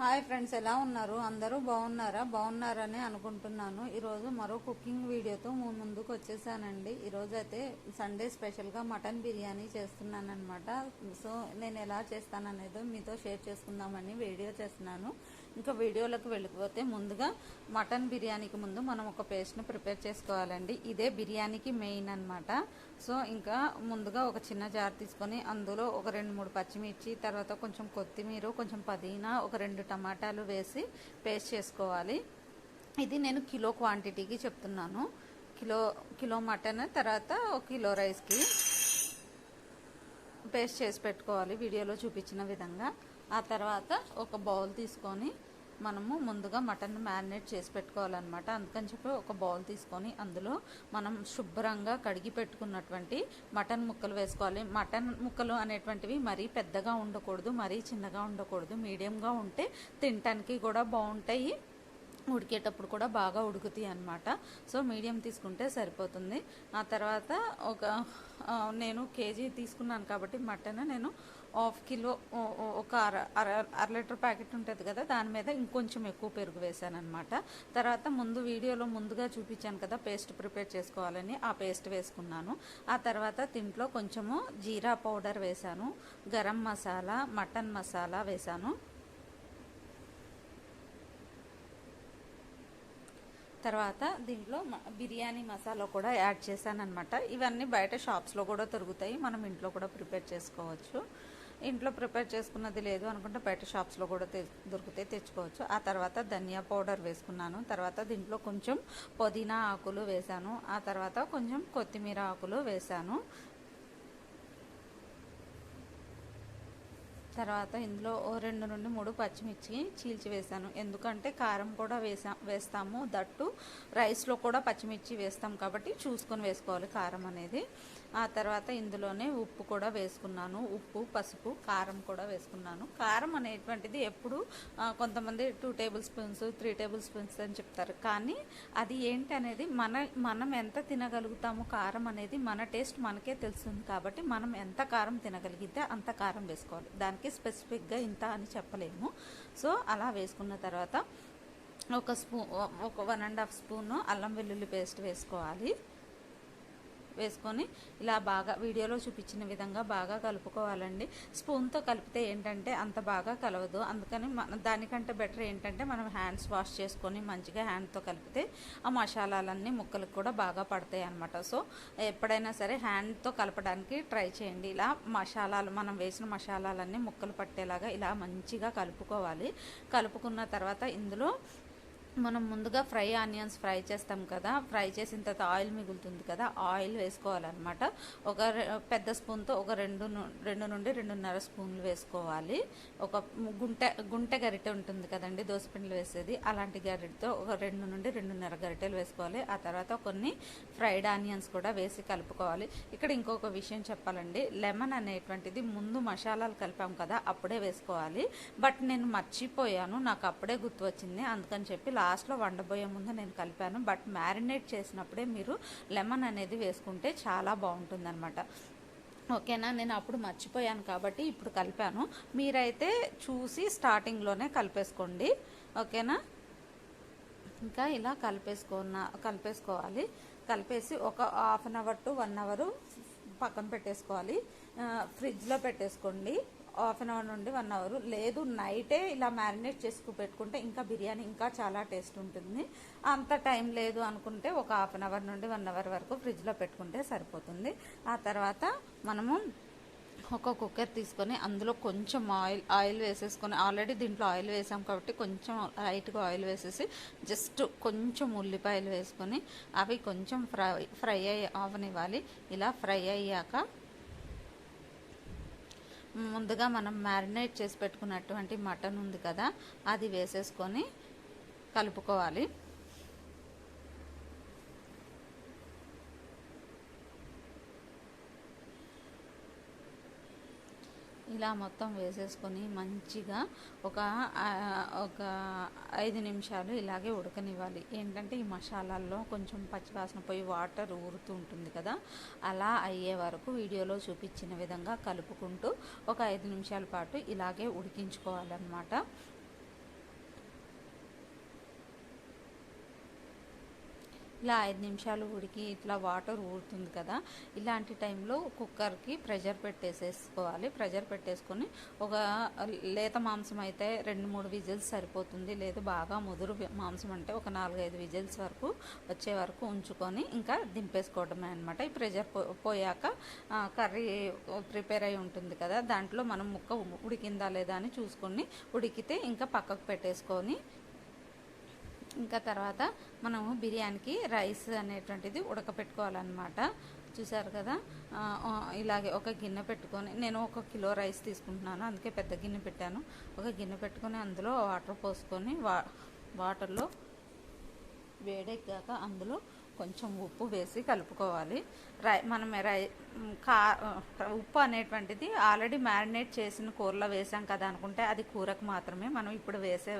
Hi friends ఎలా ఉన్నారు? అందరూ బాగున్నారా? బాగున్నారని అనుకుంటున్నాను. ఈరోజు మరో కుకింగ్ వీడియోతో ముందుకు వచ్చేసానండి. ఈరోజు అయితే సండే స్పెషల్గా మటన్ బిర్యానీ చేస్తున్నాను అనమాట సో నేను ఎలా చేస్తాననేదో మీతో షేర్ చేసుకుందామని వీడియో చేస్తున్నాను. ఇంకా వీడియోలకు వెళ్ళిపోతే ముందుగా మటన్ బిర్యానీకి ముందు మనం ఒక పేస్ట్ని ప్రిపేర్ చేసుకోవాలండి. ఇదే బిర్యానీకి మెయిన్ అన్నమాట. సో ఇంకా ముందుగా ఒక చిన్న జార్ తీసుకొని అందులో ఒక రెండు మూడు పచ్చిమిర్చి తర్వాత కొంచెం కొత్తిమీర కొంచెం పదీనా ఒక రెండు టమాటాలు వేసి పేస్ట్ చేసుకోవాలి. ఇది నేను కిలో క్వాంటిటీకి చెప్తున్నాను. కిలో కిలో మటన్ తర్వాత ఒక కిలో రైస్కి పేస్ట్ చేసి పెట్టుకోవాలి. వీడియోలో చూపించిన విధంగా. ఆ తర్వాత ఒక బౌల్ తీసుకొని మనము ముందుగా మటన్ మ్యారినేట్ చేసి పెట్టుకోవాలన్నమాట. అందుకని చెప్పి ఒక బౌల్ తీసుకొని అందులో మనం శుభ్రంగా కడిగి పెట్టుకున్నటువంటి మటన్ ముక్కలు వేసుకోవాలి. మటన్ ముక్కలు అనేటువంటివి మరీ పెద్దగా ఉండకూడదు మరీ చిన్నగా ఉండకూడదు. మీడియంగా ఉంటే తినటానికి కూడా బాగుంటాయి. ఉడికేటప్పుడు కూడా బాగా ఉడుకుతాయి అన్నమాట. సో మీడియం తీసుకుంటే సరిపోతుంది. ఆ తర్వాత ఒక నేను కేజీ తీసుకున్నాను కాబట్టి మటన్ నేను హాఫ్ కిలో ఒక అర అర అర లీటర్ ప్యాకెట్ ఉంటుంది కదా దాని మీద ఇంకొంచెం ఎక్కువ పెరుగు వేసాను అనమాట తర్వాత ముందు వీడియోలో ముందుగా చూపించాను కదా పేస్ట్ ప్రిపేర్ చేసుకోవాలని ఆ పేస్ట్ వేసుకున్నాను. ఆ తర్వాత దీంట్లో కొంచెము జీరా పౌడర్ వేశాను గరం మసాలా మటన్ మసాలా వేసాను. తర్వాత దీంట్లో బిర్యానీ మసాలా కూడా యాడ్ చేశాను అనమాట ఇవన్నీ బయట షాప్స్లో కూడా దొరుకుతాయి మనం ఇంట్లో కూడా ప్రిపేర్ చేసుకోవచ్చు. ఇంట్లో ప్రిపేర్ చేసుకున్నది లేదు అనుకుంటే బయట షాప్స్లో కూడా తె దొరికితే తెచ్చుకోవచ్చు. ఆ తర్వాత ధనియా పౌడర్ వేసుకున్నాను. తర్వాత దీంట్లో కొంచెం పుదీనా ఆకులు వేశాను. ఆ తర్వాత కొంచెం కొత్తిమీర ఆకులు వేశాను. తర్వాత ఇందులో ఓ రెండు నుండి మూడు పచ్చిమిర్చి చీల్చి వేసాను ఎందుకంటే కారం కూడా వేసా వేస్తాము. దట్టు రైస్లో కూడా పచ్చిమిర్చి వేస్తాం కాబట్టి చూసుకొని వేసుకోవాలి కారం అనేది. ఆ తర్వాత ఇందులోనే ఉప్పు కూడా వేసుకున్నాను. ఉప్పు పసుపు కారం కూడా వేసుకున్నాను. కారం అనేటువంటిది ఎప్పుడు కొంతమంది two tablespoons three tablespoons అని చెప్తారు. కానీ అది ఏంటి అనేది మన మనం ఎంత తినగలుగుతాము కారం అనేది మన టేస్ట్ మనకే తెలుస్తుంది కాబట్టి మనం ఎంత కారం తినగలిగితే అంత కారం వేసుకోవాలి. దానికి స్పెసిఫిక్గా ఇంత అని చెప్పలేము. సో అలా వేసుకున్న తర్వాత ఒక స్పూ ఒక వన్ అండ్ హాఫ్ స్పూన్ అల్లం వెల్లుల్లి పేస్ట్ వేసుకోవాలి. వేసుకొని ఇలా బాగా వీడియోలో చూపించిన విధంగా బాగా కలుపుకోవాలండి. స్పూన్తో కలిపితే ఏంటంటే అంత బాగా కలవదు. అందుకని మన దానికంటే బెటర్ ఏంటంటే మనం హ్యాండ్స్ వాష్ చేసుకొని మంచిగా హ్యాండ్తో కలిపితే ఆ మసాలాలన్నీ ముక్కలకు కూడా బాగా పడతాయి అన్నమాట. సో ఎప్పుడైనా సరే హ్యాండ్తో కలపడానికి ట్రై చేయండి. ఇలా మసాలాలు మనం వేసిన మసాలాలన్నీ ముక్కలు పట్టేలాగా ఇలా మంచిగా కలుపుకోవాలి. కలుపుకున్న తర్వాత ఇందులో మనం ముందుగా ఫ్రై ఆనియన్స్ ఫ్రై చేస్తాం కదా ఫ్రై చేసిన తర్వాత ఆయిల్ మిగులుతుంది కదా ఆయిల్ వేసుకోవాలన్నమాట. ఒక పెద్ద స్పూన్తో ఒక రెండు ను- రెండు నుండి రెండున్నర స్పూన్లు వేసుకోవాలి. ఒక గుంటె గుంటె గరిటె ఉంటుంది కదండి దోసపిండిలు వేసేది. అలాంటి గరిటెతో ఒక రెండు నుండి రెండున్నర గరిటెలు వేసుకోవాలి. ఆ తర్వాత కొన్ని ఫ్రైడ్ ఆనియన్స్ కూడా వేసి కలుపుకోవాలి. ఇక్కడ ఇంకొక విషయం చెప్పాలండి లెమన్ అనేటువంటిది ముందు మసాలాలు కలిపాం కదా అప్పుడే వేసుకోవాలి. బట్ నేను మర్చిపోయాను నాకు అప్పుడే గుర్తు వచ్చింది అందుకని చెప్పి లాస్ట్ లాస్ట్లో వండబోయే ముందు నేను కలిపాను. బట్ మ్యారినేట్ చేసినప్పుడే మీరు లెమన్ అనేది వేసుకుంటే చాలా బాగుంటుందన్నమాట. ఓకేనా నేను అప్పుడు మర్చిపోయాను కాబట్టి ఇప్పుడు కలిపాను. మీరైతే చూసి స్టార్టింగ్లోనే కలిపేసుకోండి. ఓకేనా ఇంకా ఇలా కలిపేసుకున్న కలిపేసుకోవాలి. కలిపేసి ఒక half an hour to one hour పక్కన పెట్టేసుకోవాలి. ఫ్రిడ్జ్లో పెట్టేసుకోండి. హాఫ్ అన్ అవర్ నుండి వన్ అవర్. లేదు నైటే ఇలా మ్యారినేట్ చేసుకు పెట్టుకుంటే ఇంకా బిర్యానీ ఇంకా చాలా టేస్ట్ ఉంటుంది. అంత టైం లేదు అనుకుంటే ఒక హాఫ్ అన్ అవర్ నుండి వన్ అవర్ వరకు ఫ్రిడ్జ్లో పెట్టుకుంటే సరిపోతుంది. ఆ తర్వాత మనము ఒక కుక్కర్ తీసుకొని అందులో కొంచెం ఆయిల్ ఆయిల్ వేసేసుకొని ఆల్రెడీ దీంట్లో ఆయిల్ వేసాం కాబట్టి కొంచెం లైట్గా ఆయిల్ వేసేసి జస్ట్ కొంచెం ఉల్లిపాయలు వేసుకొని అవి కొంచెం ఫ్రై ఫ్రై అయ్యి అవనివ్వాలి ఇలా ఫ్రై అయ్యాక ముందుగా మనం మ్యారినేట్ చేసి పెట్టుకున్నటువంటి మటన్ ఉంది కదా అది వేసేసుకొని కలుపుకోవాలి. ఇలా మొత్తం వేసేసుకొని మంచిగా ఒక ఒక ఐదు నిమిషాలు ఇలాగే ఉడకనివ్వాలి. ఏంటంటే ఈ మసాలాల్లో కొంచెం పచ్చివాసన పోయి వాటర్ ఊరుతూ ఉంటుంది కదా అలా అయ్యే వరకు వీడియోలో చూపించిన విధంగా కలుపుకుంటూ ఒక ఐదు నిమిషాల పాటు ఇలాగే ఉడికించుకోవాలన్నమాట. ఇలా ఐదు నిమిషాలు ఉడికి ఇట్లా వాటర్ ఊరుతుంది కదా ఇలాంటి టైంలో కుక్కర్కి ప్రెషర్ పెట్టేసేసుకోవాలి. ప్రెషర్ పెట్టేసుకొని ఒక లేత మాంసం అయితే రెండు మూడు విజిల్స్ సరిపోతుంది. లేదు బాగా ముదురు మాంసం అంటే ఒక నాలుగైదు విజిల్స్ వరకు వచ్చే వరకు ఉంచుకొని ఇంకా దింపేసుకోవడమే అనమాట ఈ ప్రెషర్ పో పోయాక కర్రీ ప్రిపేర్ అయి ఉంటుంది కదా దాంట్లో మనం ముక్క ఉడికిందా లేదా అని చూసుకొని ఉడికితే ఇంకా పక్కకు పెట్టేసుకొని ఇంకా తర్వాత మనము బిర్యానీకి రైస్ అనేటువంటిది ఉడకపెట్టుకోవాలన్నమాట. చూసారు కదా? ఇలాగే ఒక గిన్నె పెట్టుకొని నేను ఒక కిలో రైస్ తీసుకుంటున్నాను అందుకే పెద్ద గిన్నె పెట్టాను. ఒక గిన్నె పెట్టుకొని అందులో వాటర్ పోసుకొని వా వాటర్లో వేడెక్కాక అందులో కొంచెం ఉప్పు వేసి కలుపుకోవాలి. రై మనం రై కా ఉప్పు అనేటువంటిది ఆల్రెడీ మ్యారినేట్ చేసిన కూరలో వేసాం కదా అనుకుంటే అది కూరకు మాత్రమే. మనం ఇప్పుడు వేసే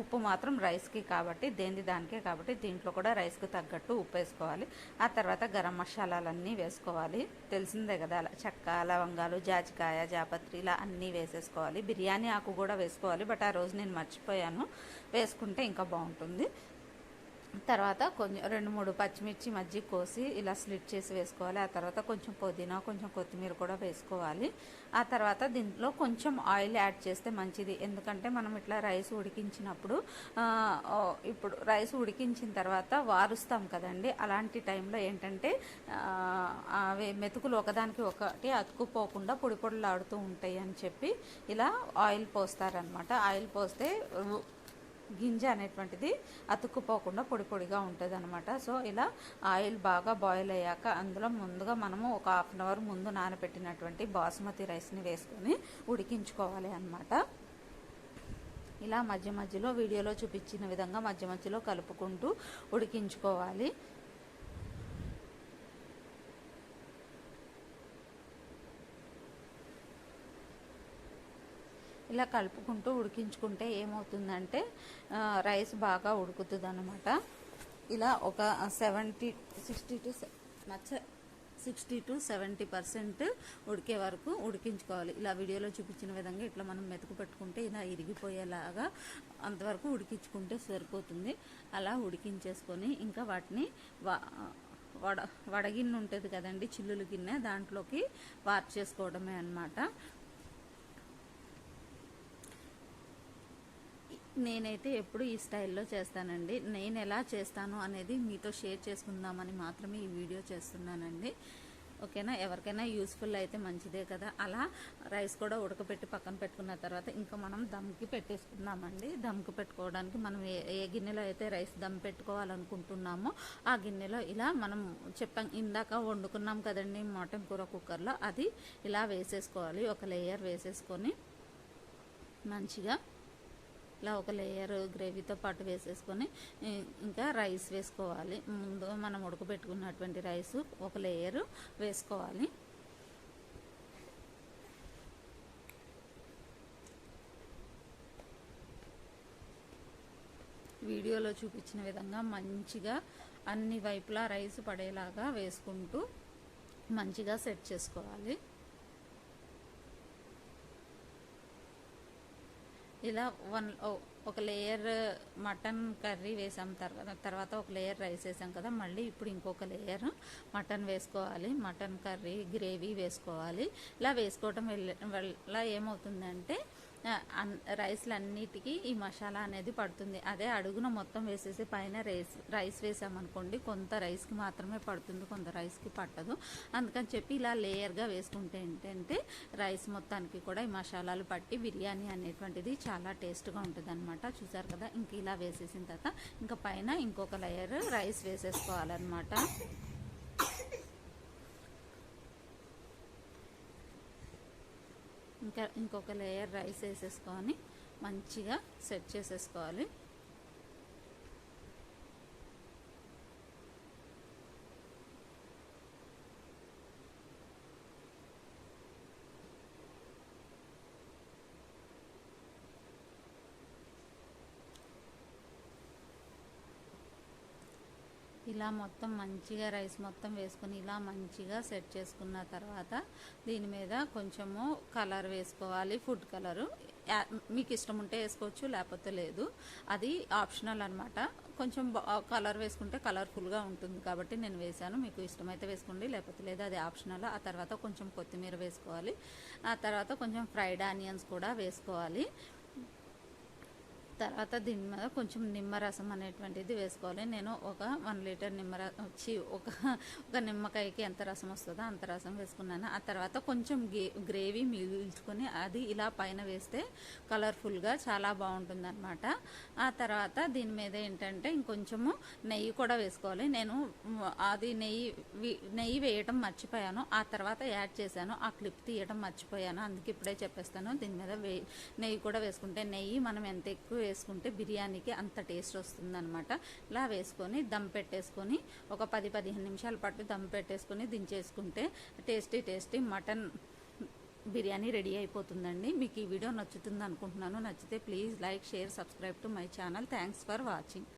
ఉప్పు మాత్రం రైస్కి కాబట్టి దేనిది దానికే కాబట్టి దీంట్లో కూడా రైస్కి తగ్గట్టు ఉప్పు వేసుకోవాలి. ఆ తర్వాత గరం మసాలాలన్నీ వేసుకోవాలి. తెలిసిందే కదా అలా చెక్క లవంగాలు జాజికాయ జాపత్రి ఇలా అన్నీ వేసేసుకోవాలి. బిర్యానీ ఆకు కూడా వేసుకోవాలి బట్ ఆ రోజు నేను మర్చిపోయాను. వేసుకుంటే ఇంకా బాగుంటుంది. తర్వాత కొంచెం రెండు మూడు పచ్చిమిర్చి మజ్జిగ కోసి ఇలా స్లిట్ చేసి వేసుకోవాలి. ఆ తర్వాత కొంచెం పుదీనా కొంచెం కొత్తిమీర కూడా వేసుకోవాలి. ఆ తర్వాత దీంట్లో కొంచెం ఆయిల్ యాడ్ చేస్తే మంచిది. ఎందుకంటే మనం ఇట్లా రైస్ ఉడికించినప్పుడు ఇప్పుడు రైస్ ఉడికించిన తర్వాత వారుస్తాం కదండి. అలాంటి టైంలో ఏంటంటే అవి మెతుకులు ఒకదానికి ఒకటి అతుకుపోకుండా పొడి పొడిలాడుతూ ఉంటాయి అని చెప్పి ఇలా ఆయిల్ పోస్తారనమాట ఆయిల్ పోస్తే గింజ అనేటువంటిది అతుక్కుపోకుండా పొడి పొడిగా ఉంటుంది అనమాట సో ఇలా ఆయిల్ బాగా బాయిల్ అయ్యాక అందులో ముందుగా మనము ఒక హాఫ్ అన్ అవర్ ముందు నానబెట్టినటువంటి బాస్మతి రైస్ని వేసుకొని ఉడికించుకోవాలి అన్నమాట. ఇలా మధ్య మధ్యలో వీడియోలో చూపించిన విధంగా మధ్య మధ్యలో కలుపుకుంటూ ఉడికించుకోవాలి. ఇలా కలుపుకుంటూ ఉడికించుకుంటే ఏమవుతుందంటే రైస్ బాగా ఉడుకుతుంది అనమాట ఇలా ఒక సెవెంటీ సిక్స్టీ టు మచ్చ సిక్స్టీ టు సెవెంటీ పర్సెంట్ ఉడికే వరకు ఉడికించుకోవాలి. ఇలా వీడియోలో చూపించిన విధంగా ఇట్లా మనం మెతుకు పెట్టుకుంటే ఇలా ఇరిగిపోయేలాగా అంతవరకు ఉడికించుకుంటే సరిపోతుంది. అలా ఉడికించేసుకొని ఇంకా వాటిని వడ వడగిన్నె ఉంటుంది కదండి చిల్లులు గిన్నె దాంట్లోకి వార్చేసుకోవడమే అనమాట నేనైతే ఎప్పుడు ఈ స్టైల్లో చేస్తానండి. నేను ఎలా చేస్తాను అనేది మీతో షేర్ చేసుకుందామని మాత్రమే ఈ వీడియో చేస్తున్నానండి. ఓకేనా? ఎవరికైనా యూస్ఫుల్ అయితే మంచిదే కదా. అలా రైస్ కూడా ఉడకపెట్టి పక్కన పెట్టుకున్న తర్వాత ఇంకా మనం దమ్కి పెట్టేసుకుందామండి. దమ్కి పెట్టుకోవడానికి మనం ఏ ఏ గిన్నెలో అయితే రైస్ దమ్ పెట్టుకోవాలనుకుంటున్నామో ఆ గిన్నెలో ఇలా మనం చెప్పాం ఇందాక వండుకున్నాం కదండి మటన్ కూర కుక్కర్లో. అది ఇలా వేసేసుకోవాలి. ఒక లేయర్ వేసేసుకొని మంచిగా ఇలా ఒక లేయర్ గ్రేవీతో పాటు వేసేసుకొని ఇంకా రైస్ వేసుకోవాలి. ముందు మనం ఉడకబెట్టుకున్నటువంటి రైస్ ఒక లేయర్ వేసుకోవాలి. వీడియోలో చూపించిన విధంగా మంచిగా అన్ని వైపులా రైస్ పడేలాగా వేసుకుంటూ మంచిగా సెట్ చేసుకోవాలి. ఇలా వన్ ఒక లేయర్ మటన్ కర్రీ వేసాం తర్వాత తర్వాత ఒక లేయర్ రైస్ వేసాం కదా మళ్ళీ ఇప్పుడు ఇంకొక లేయర్ మటన్ వేసుకోవాలి మటన్ కర్రీ గ్రేవీ వేసుకోవాలి. ఇలా వేసుకోవటం వల్ల వల్ల ఏమవుతుందంటే రైస్లు అన్నిటికీ ఈ మసాలా అనేది పడుతుంది. అదే అడుగున మొత్తం వేసేసి పైన రైస్ రైస్ వేసామనుకోండి కొంత రైస్కి మాత్రమే పడుతుంది కొంత రైస్కి పట్టదు. అందుకని చెప్పి ఇలా లేయర్గా వేసుకుంటే ఏంటంటే రైస్ మొత్తానికి కూడా ఈ మసాలాలు పట్టి బిర్యానీ అనేటువంటిది చాలా టేస్ట్గా ఉంటుంది అనమాట చూసారు కదా? ఇంక ఇలా వేసేసిన తర్వాత ఇంకా పైన ఇంకొక లేయర్ రైస్ వేసేసుకోవాలన్నమాట. ఇంకా ఇంకొక లేయర్ రైస్ వేసేసుకొని మంచిగా సెట్ చేసేసుకోవాలి. ఇలా మొత్తం మంచిగా రైస్ మొత్తం వేసుకొని ఇలా మంచిగా సెట్ చేసుకున్న తర్వాత దీని మీద కొంచెము కలర్ వేసుకోవాలి ఫుడ్ కలరు. మీకు ఇష్టం ఉంటే వేసుకోవచ్చు లేకపోతే లేదు. అది ఆప్షనల్ అనమాట కొంచెం కలర్ వేసుకుంటే కలర్ఫుల్గా ఉంటుంది కాబట్టి నేను వేసాను మీకు ఇష్టమైతే వేసుకోండి లేకపోతే లేదు అది ఆప్షనల్. ఆ తర్వాత కొంచెం కొత్తిమీర వేసుకోవాలి. ఆ తర్వాత కొంచెం ఫ్రైడ్ ఆనియన్స్ కూడా వేసుకోవాలి. తర్వాత దీని మీద కొంచెం నిమ్మరసం అనేటువంటిది వేసుకోవాలి. నేను ఒక వన్ లీటర్ నిమ్మర వచ్చి ఒక ఒక నిమ్మకాయకి ఎంత రసం వస్తుందో అంత రసం వేసుకున్నాను. ఆ తర్వాత కొంచెం గే గ్రేవీ మిగిల్చుకొని అది ఇలా పైన వేస్తే కలర్ఫుల్గా చాలా బాగుంటుంది అనమాట ఆ తర్వాత దీని మీద ఏంటంటే ఇంకొంచెము నెయ్యి కూడా వేసుకోవాలి. నేను అది నెయ్యి నెయ్యి వేయటం మర్చిపోయాను. ఆ తర్వాత యాడ్ చేశాను. ఆ క్లిప్ తీయటం మర్చిపోయాను. అందుకే ఇప్పుడే చెప్పేస్తాను. దీని మీద నెయ్యి కూడా వేసుకుంటే నెయ్యి మనం ఎంత ఎక్కువ వేసుకుంటే బిర్యానీకి అంత టేస్ట్ వస్తుందనమాట ఇలా వేసుకొని దమ్ పెట్టేసుకొని ఒక పది పదిహేను నిమిషాల పాటు దమ్ పెట్టేసుకొని దించేసుకుంటే tasty tasty mutton biryani ready అయిపోతుందండి. మీకు ఈ వీడియో నచ్చుతుంది అనుకుంటున్నాను నచ్చితే please like share subscribe to my channel. Thanks for watching.